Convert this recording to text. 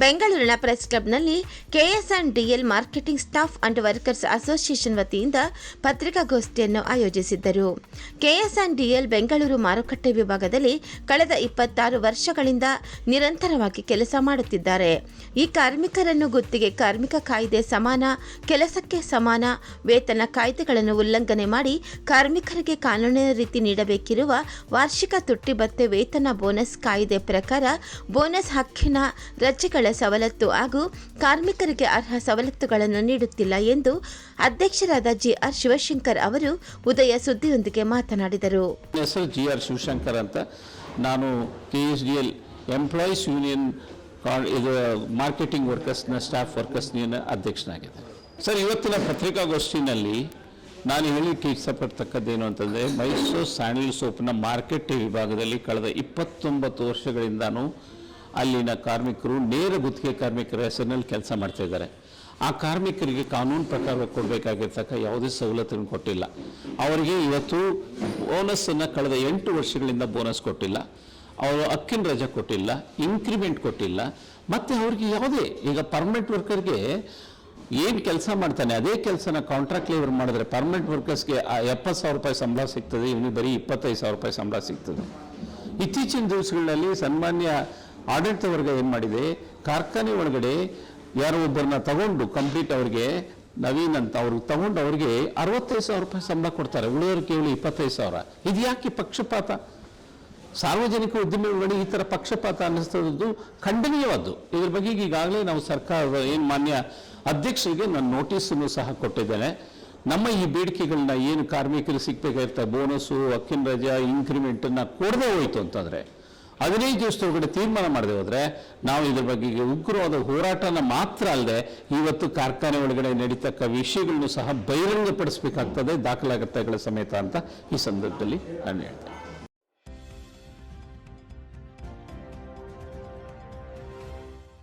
ಬೆಂಗಳೂರಿನ press ಕ್ಲಬ್ನಲ್ಲಿ KSNDL marketing staff and workers association ವತಿಯಿಂದ ಪತ್ರಿಕಾಗೋಷ್ಠಿಯನ್ನು ಆಯೋಜಿಸಿದ್ದರು. ಕೆಎಸ್ಎನ್ಡಿಎಲ್ ಬೆಂಗಳೂರು ಮಾರುಕಟ್ಟೆ ವಿಭಾಗದಲ್ಲಿ ಕಳೆದ ಇಪ್ಪತ್ತಾರು ವರ್ಷಗಳಿಂದ ನಿರಂತರವಾಗಿ ಕೆಲಸ ಮಾಡುತ್ತಿದ್ದಾರೆ. ಈ ಕಾರ್ಮಿಕರನ್ನು ಗುತ್ತಿಗೆ, ಕಾರ್ಮಿಕ ಕಾಯ್ದೆ ಸಮಾನ, ಕೆಲಸಕ್ಕೆ ಸಮಾನ, ವೇತನ ಕಾಯ್ದೆಗಳನ್ನು ಉಲ್ಲಂಘನೆ ಮಾಡಿ ಕಾರ್ಮಿಕರಿಗೆ ಕಾನೂನಿನ ರೀತಿ ನೀಡಬೇಕಿರುವ ವಾರ್ಷಿಕ ತುಟ್ಟಿಬತ್ತೆ ವೇತನ ಬೋನಸ್ ಕಾಯ್ದೆ ಪ್ರಕಾರ ಬೋನಸ್ ಹಕ್ಕಿನ ರಜೆಗಳ ಸವಲತ್ತು ಹಾಗೂ ಕಾರ್ಮಿಕರಿಗೆ ಅರ್ಹ ಸವಲತ್ತುಗಳನ್ನು ನೀಡುತ್ತಿಲ್ಲ ಎಂದು ಅಧ್ಯಕ್ಷರಾದ ಜಿಆರ್ ಶಿವಶಂಕರ್ ಅವರು ಉದಯ ಸುದ್ದಿಯೊಂದಿಗೆ ಮಾತನಾಡಿದರು. ಹೆಸರು ಜಿ ಆರ್ ಶಿವಶಂಕರ್ ಅಂತ. ನಾನು K S D L employees union ಇದು ಮಾರ್ಕೆಟಿಂಗ್ ವರ್ಕರ್ಸ್ನ ಸ್ಟಾಫ್ ವರ್ಕರ್ಸ್ನ ಯೂನಿಯನ್ ಅಧ್ಯಕ್ಷನಾಗಿದೆ ಸರ್, ಇವತ್ತಿನ ಪತ್ರಿಕಾಗೋಷ್ಠಿನಲ್ಲಿ ನಾನು ಹೇಳಲಿಕ್ಕೆ ಇಷ್ಟಪಡ್ತಕ್ಕದ್ದೇನು ಅಂತಂದರೆ, ಮೈಸೂರು ಸ್ಯಾಂಡಲ್ ಸೋಪ್ನ ಮಾರ್ಕೆಟ್ ವಿಭಾಗದಲ್ಲಿ ಕಳೆದ ಇಪ್ಪತ್ತೊಂಬತ್ತು ವರ್ಷಗಳಿಂದಾನು ಅಲ್ಲಿನ ಕಾರ್ಮಿಕರು ನೇರ ಗುತ್ತಿಗೆ ಕಾರ್ಮಿಕರ ಹೆಸರಿನಲ್ಲಿ ಕೆಲಸ ಮಾಡ್ತಾ ಇದ್ದಾರೆ. ಆ ಕಾರ್ಮಿಕರಿಗೆ ಕಾನೂನು ಪ್ರಕಾರ ಕೊಡಬೇಕಾಗಿರ್ತಕ್ಕ ಯಾವುದೇ ಸವಲತ್ತನ್ನು ಕೊಟ್ಟಿಲ್ಲ. ಅವರಿಗೆ ಇವತ್ತು ಬೋನಸ್ಸನ್ನು ಕಳೆದ ಎಂಟು ವರ್ಷಗಳಿಂದ ಬೋನಸ್ ಕೊಟ್ಟಿಲ್ಲ. ಅವರು ಅಕ್ಕಿನ ರಜೆ ಕೊಟ್ಟಿಲ್ಲ ಇನ್ಕ್ರಿಮೆಂಟ್ ಕೊಟ್ಟಿಲ್ಲ. ಮತ್ತು ಅವ್ರಿಗೆ ಯಾವುದೇ, ಈಗ ಪರ್ಮನೆಂಟ್ ವರ್ಕರ್ಗೆ ಏನು ಕೆಲಸ ಮಾಡ್ತಾನೆ, ಅದೇ ಕೆಲಸನ ಕಾಂಟ್ರಾಕ್ಟ್ ಲೇಬರ್ ಮಾಡಿದ್ರೆ ಪರ್ಮನೆಂಟ್ ವರ್ಕರ್ಸ್ಗೆ ಎಪ್ಪತ್ತು ಸಾವಿರ ರೂಪಾಯಿ ಸಂಬಳ ಸಿಗ್ತದೆ, ಇವನಿಗೆ ಬರೀ ಇಪ್ಪತ್ತೈದು ಸಾವಿರ ರೂಪಾಯಿ ಸಂಬಳ ಸಿಗ್ತದೆ. ಇತ್ತೀಚಿನ ದಿವಸಗಳಲ್ಲಿ ಸನ್ಮಾನ್ಯ ಆಡಳಿತ ವರ್ಗ ಏನು ಮಾಡಿದೆ? ಕಾರ್ಖಾನೆ ಒಳಗಡೆ ಯಾರೋ ಒಬ್ಬರನ್ನ ತಗೊಂಡು ಕಂಪ್ಲೀಟ್ ಅವ್ರಿಗೆ, ನವೀನ್ ಅಂತ ಅವ್ರಿಗೆ ತಗೊಂಡು ಅವ್ರಿಗೆ ಅರವತ್ತೈದು ಸಾವಿರ ರೂಪಾಯಿ ಸಂಬಳ ಕೊಡ್ತಾರೆ. ಉಳಿಯೋರು ಕೇವಲ ಇಪ್ಪತ್ತೈದು ಸಾವಿರ. ಇದು ಯಾಕೆ ಪಕ್ಷಪಾತ? ಸಾರ್ವಜನಿಕ ಉದ್ಯಮಿಗಳಿಗೆ ಈ ಥರ ಪಕ್ಷಪಾತ ಅನ್ನಿಸ್ತದ್ದು ಖಂಡನೀಯವಾದ್ದು. ಇದ್ರ ಬಗ್ಗೆ ಈಗಾಗಲೇ ನಾವು ಸರ್ಕಾರದ ಏನು ಮಾನ್ಯ ಅಧ್ಯಕ್ಷರಿಗೆ ನಾನು ನೋಟಿಸನ್ನು ಸಹ ಕೊಟ್ಟಿದ್ದೇನೆ. ನಮ್ಮ ಈ ಬೇಡಿಕೆಗಳನ್ನ ಏನು ಕಾರ್ಮಿಕರು ಸಿಗ್ಬೇಕಾಗಿರ್ತಾರೆ ಬೋನಸ್ಸು, ಅಕ್ಕಿನ ರಜಾ ಇನ್ಕ್ರಿಮೆಂಟನ್ನು ಕೊಡದೆ ಹೋಯ್ತು ಅಂತಂದರೆ. ಹದಿನೈದು ದಿವಸದೊಳಗಡೆ ತೀರ್ಮಾನ ಮಾಡದೆ ಹೋದರೆ ನಾವು ಇದ್ರ ಬಗ್ಗೆ ಉಗ್ರವಾದ ಹೋರಾಟನ ಮಾತ್ರ ಅಲ್ಲದೆ ಇವತ್ತು ಕಾರ್ಖಾನೆ ಒಳಗಡೆ ನಡೀತಕ್ಕ ವಿಷಯಗಳನ್ನು ಸಹ ಬಹಿರಂಗಪಡಿಸಬೇಕಾಗ್ತದೆ, ದಾಖಲಾಗತ್ತೆಗಳ ಸಮೇತ ಅಂತ ಈ ಸಂದರ್ಭದಲ್ಲಿ ನಾನು ಹೇಳ್ತೇನೆ.